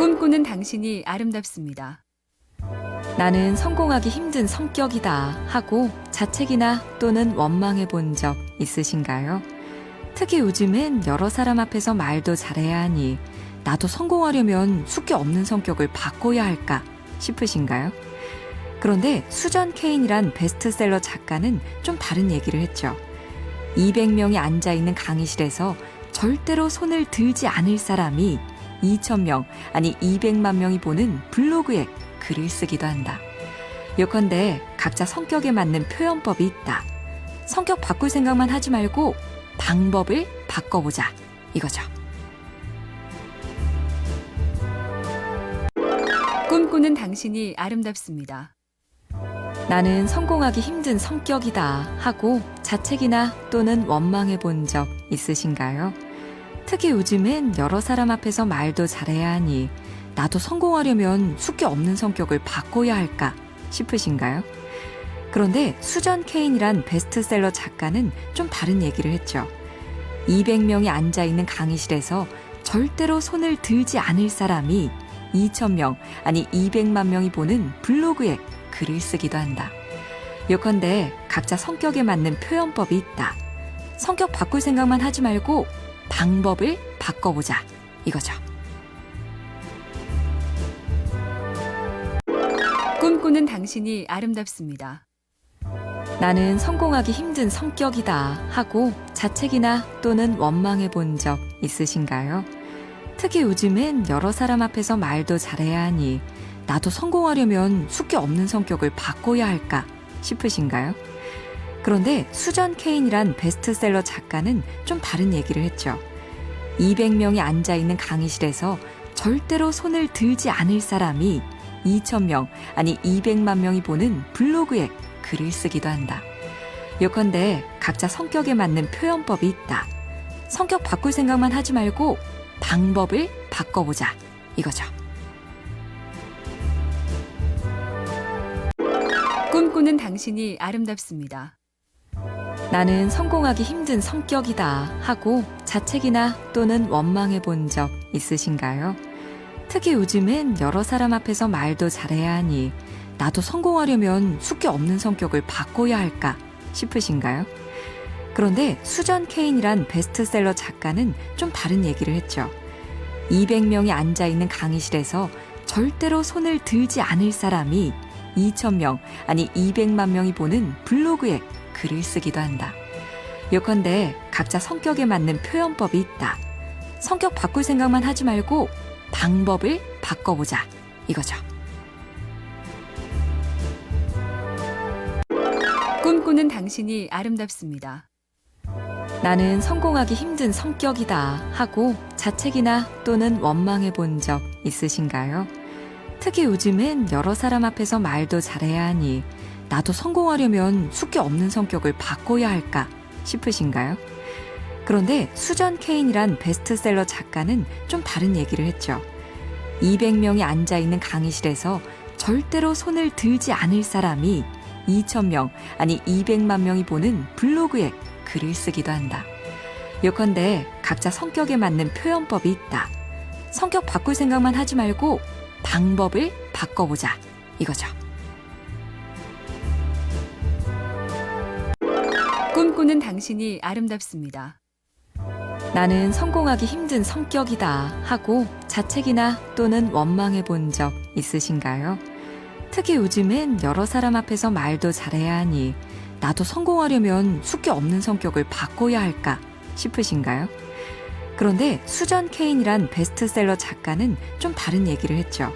꿈꾸는 당신이 아름답습니다. 나는 성공하기 힘든 성격이다 하고 자책이나 또는 원망해 본 적 있으신가요? 특히 요즘엔 여러 사람 앞에서 말도 잘해야 하니 나도 성공하려면 숙기 없는 성격을 바꿔야 할까 싶으신가요? 그런데 수전 케인이란 베스트셀러 작가는 좀 다른 얘기를 했죠. 200명이 앉아 있는 강의실에서 절대로 손을 들지 않을 사람이 2,000명, 아니 200만 명이 보는 블로그에 글을 쓰기도 한다. 요컨대 각자 성격에 맞는 표현법이 있다. 성격 바꿀 생각만 하지 말고 방법을 바꿔보자. 이거죠. 꿈꾸는 당신이 아름답습니다. 나는 성공하기 힘든 성격이다 하고 자책이나 또는 원망해 본 적 있으신가요? 특히 요즘엔 여러 사람 앞에서 말도 잘해야 하니 나도 성공하려면 숙기 없는 성격을 바꿔야 할까 싶으신가요? 그런데 수전 케인이란 베스트셀러 작가는 좀 다른 얘기를 했죠. 200명이 앉아 있는 강의실에서 절대로 손을 들지 않을 사람이 2,000명, 아니 200만 명이 보는 블로그에 글을 쓰기도 한다. 요컨대 각자 성격에 맞는 표현법이 있다. 성격 바꿀 생각만 하지 말고 방법을 바꿔보자. 이거죠. 꿈꾸는 당신이 아름답습니다. 나는 성공하기 힘든 성격이다 하고 자책이나 또는 원망해 본 적 있으신가요? 특히 요즘엔 여러 사람 앞에서 말도 잘해야 하니 나도 성공하려면 숙기 없는 성격을 바꿔야 할까 싶으신가요? 그런데 수전 케인이란 베스트셀러 작가는 좀 다른 얘기를 했죠. 200명이 앉아 있는 강의실에서 절대로 손을 들지 않을 사람이 2,000명, 아니 200만 명이 보는 블로그에 글을 쓰기도 한다. 요컨대 각자 성격에 맞는 표현법이 있다. 성격 바꿀 생각만 하지 말고 방법을 바꿔보자. 이거죠. 꿈꾸는 당신이 아름답습니다. 나는 성공하기 힘든 성격이다 하고 자책이나 또는 원망해 본 적 있으신가요? 특히 요즘엔 여러 사람 앞에서 말도 잘해야 하니 나도 성공하려면 숙기 없는 성격을 바꿔야 할까 싶으신가요? 그런데 수전 케인이란 베스트셀러 작가는 좀 다른 얘기를 했죠. 200명이 앉아 있는 강의실에서 절대로 손을 들지 않을 사람이 2,000명, 아니 200만 명이 보는 블로그에 글을 쓰기도 한다. 요컨대 각자 성격에 맞는 표현법이 있다. 성격 바꿀 생각만 하지 말고 방법을 바꿔보자. 이거죠. 꿈꾸는 당신이 아름답습니다. 나는 성공하기 힘든 성격이다 하고 자책이나 또는 원망해 본 적 있으신가요? 특히 요즘엔 여러 사람 앞에서 말도 잘해야 하니 나도 성공하려면 숙기 없는 성격을 바꿔야 할까 싶으신가요? 그런데 수전 케인이란 베스트셀러 작가는 좀 다른 얘기를 했죠. 200명이 앉아 있는 강의실에서 절대로 손을 들지 않을 사람이 2,000명, 아니 200만 명이 보는 블로그에 글을 쓰기도 한다. 요컨대 각자 성격에 맞는 표현법이 있다. 성격 바꿀 생각만 하지 말고 방법을 바꿔보자. 이거죠. 꿈꾸는 당신이 아름답습니다. 나는 성공하기 힘든 성격이다 하고 자책이나 또는 원망해 본 적 있으신가요? 특히 요즘엔 여러 사람 앞에서 말도 잘해야 하니 나도 성공하려면 숙기 없는 성격을 바꿔야 할까 싶으신가요? 그런데 수전 케인이란 베스트셀러 작가는 좀 다른 얘기를 했죠.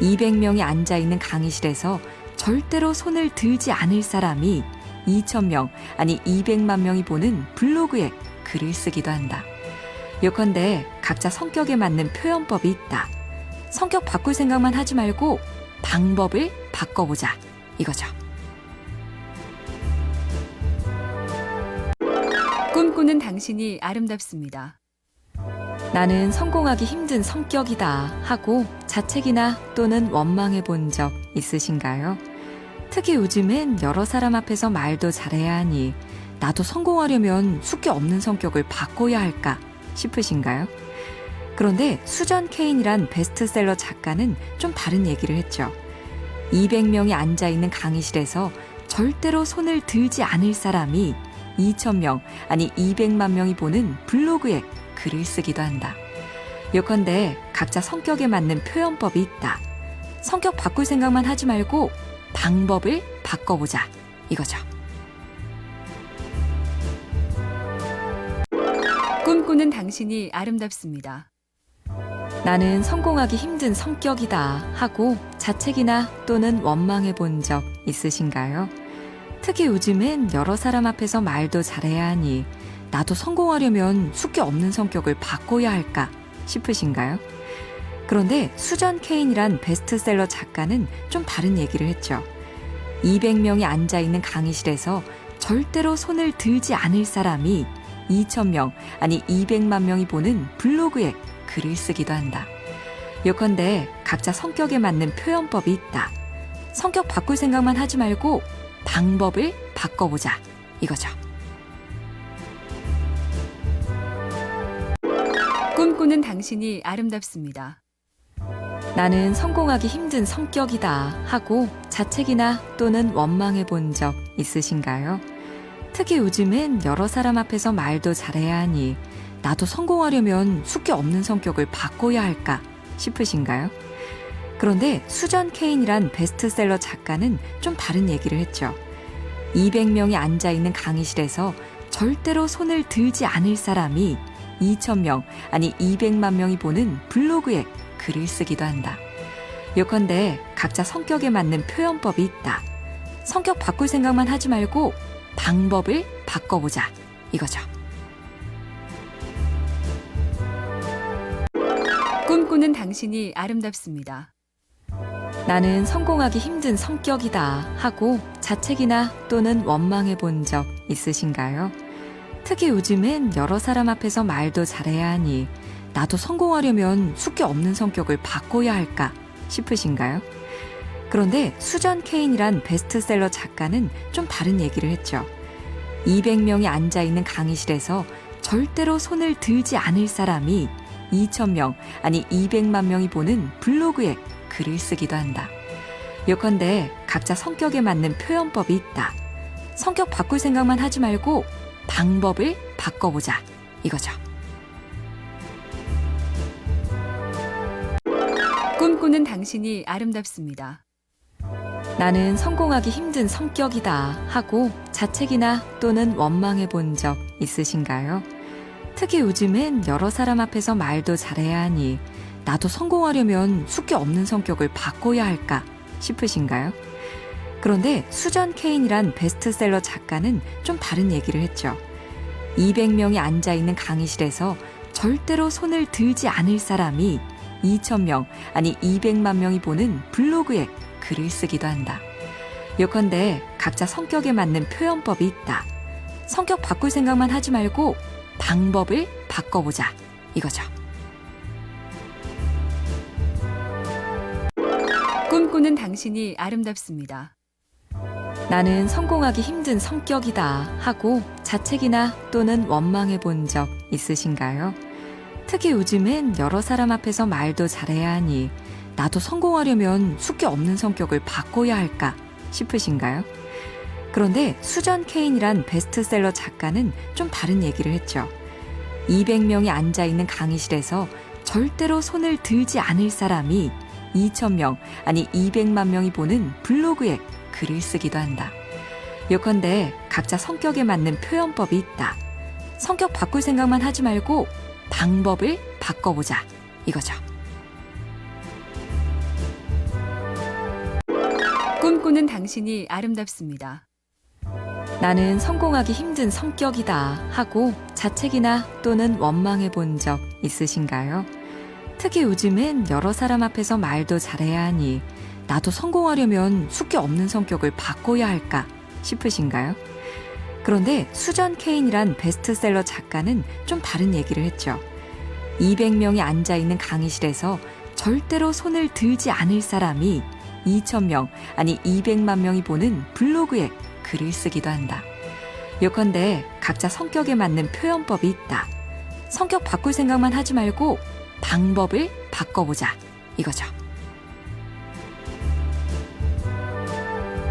200명이 앉아 있는 강의실에서 절대로 손을 들지 않을 사람이 2,000명, 아니 200만 명이 보는 블로그에 글을 쓰기도 한다. 요컨대 각자 성격에 맞는 표현법이 있다. 성격 바꿀 생각만 하지 말고 방법을 바꿔보자. 이거죠. 꿈꾸는 당신이 아름답습니다. 나는 성공하기 힘든 성격이다 하고 자책이나 또는 원망해 본 적 있으신가요? 특히 요즘엔 여러 사람 앞에서 말도 잘해야 하니 나도 성공하려면 숙기 없는 성격을 바꿔야 할까 싶으신가요? 그런데 수전 케인이란 베스트셀러 작가는 좀 다른 얘기를 했죠. 200명이 앉아 있는 강의실에서 절대로 손을 들지 않을 사람이 2,000명, 아니 200만 명이 보는 블로그에 글을 쓰기도 한다. 요컨대 각자 성격에 맞는 표현법이 있다. 성격 바꿀 생각만 하지 말고 방법을 바꿔보자. 이거죠. 꿈꾸는 당신이 아름답습니다. 나는 성공하기 힘든 성격이다 하고 자책이나 또는 원망해 본 적 있으신가요? 특히 요즘엔 여러 사람 앞에서 말도 잘해야 하니 나도 성공하려면 숙기 없는 성격을 바꿔야 할까 싶으신가요? 그런데 수전 케인이란 베스트셀러 작가는 좀 다른 얘기를 했죠. 200명이 앉아 있는 강의실에서 절대로 손을 들지 않을 사람이 2,000명, 아니 200만 명이 보는 블로그에 글을 쓰기도 한다. 요컨대 각자 성격에 맞는 표현법이 있다. 성격 바꿀 생각만 하지 말고 방법을 바꿔보자. 이거죠. 꿈꾸는 당신이 아름답습니다. 나는 성공하기 힘든 성격이다 하고 자책이나 또는 원망해 본 적 있으신가요? 특히 요즘엔 여러 사람 앞에서 말도 잘해야 하니 나도 성공하려면 숙기 없는 성격을 바꿔야 할까 싶으신가요? 그런데 수전 케인이란 베스트셀러 작가는 좀 다른 얘기를 했죠. 200명이 앉아 있는 강의실에서 절대로 손을 들지 않을 사람이 2,000명, 아니 200만 명이 보는 블로그에 글을 쓰기도 한다. 요컨대 각자 성격에 맞는 표현법이 있다. 성격 바꿀 생각만 하지 말고 방법을 바꿔보자. 이거죠. 꿈꾸는 당신이 아름답습니다. 나는 성공하기 힘든 성격이다 하고 자책이나 또는 원망해 본 적 있으신가요? 특히 요즘엔 여러 사람 앞에서 말도 잘해야 하니 나도 성공하려면 숙기 없는 성격을 바꿔야 할까 싶으신가요? 그런데 수전 케인이란 베스트셀러 작가는 좀 다른 얘기를 했죠. 200명이 앉아 있는 강의실에서 절대로 손을 들지 않을 사람이 2,000명, 아니 200만 명이 보는 블로그에 글을 쓰기도 한다. 요컨대 각자 성격에 맞는 표현법이 있다. 성격 바꿀 생각만 하지 말고 방법을 바꿔보자. 이거죠. 꿈꾸는 당신이 아름답습니다. 나는 성공하기 힘든 성격이다 하고 자책이나 또는 원망해 본 적 있으신가요? 특히 요즘엔 여러 사람 앞에서 말도 잘해야 하니 나도 성공하려면 숙기 없는 성격을 바꿔야 할까 싶으신가요? 그런데 수전 케인이란 베스트셀러 작가는 좀 다른 얘기를 했죠. 200명이 앉아 있는 강의실에서 절대로 손을 들지 않을 사람이 2,000명, 아니 200만 명이 보는 블로그에 글을 쓰기도 한다. 요컨대 각자 성격에 맞는 표현법이 있다. 성격 바꿀 생각만 하지 말고 방법을 바꿔보자. 이거죠. 꿈꾸는 당신이 아름답습니다. 나는 성공하기 힘든 성격이다 하고 자책이나 또는 원망해 본 적 있으신가요? 특히 요즘엔 여러 사람 앞에서 말도 잘해야 하니 나도 성공하려면 숙기 없는 성격을 바꿔야 할까 싶으신가요? 그런데 수전 케인이란 베스트셀러 작가는 좀 다른 얘기를 했죠. 200명이 앉아 있는 강의실에서 절대로 손을 들지 않을 사람이 2,000명, 아니 200만 명이 보는 블로그에 글을 쓰기도 한다. 요컨대 각자 성격에 맞는 표현법이 있다. 성격 바꿀 생각만 하지 말고 방법을 바꿔보자. 이거죠. 꿈꾸는 당신이 아름답습니다. 나는 성공하기 힘든 성격이다 하고 자책이나 또는 원망해 본 적 있으신가요? 특히 요즘엔 여러 사람 앞에서 말도 잘해야 하니 나도 성공하려면 숙기 없는 성격을 바꿔야 할까 싶으신가요? 그런데 수전 케인이란 베스트셀러 작가는 좀 다른 얘기를 했죠. 200명이 앉아 있는 강의실에서 절대로 손을 들지 않을 사람이 2,000명, 아니 200만 명이 보는 블로그에 글을 쓰기도 한다. 요컨대 각자 성격에 맞는 표현법이 있다. 성격 바꿀 생각만 하지 말고 방법을 바꿔보자. 이거죠.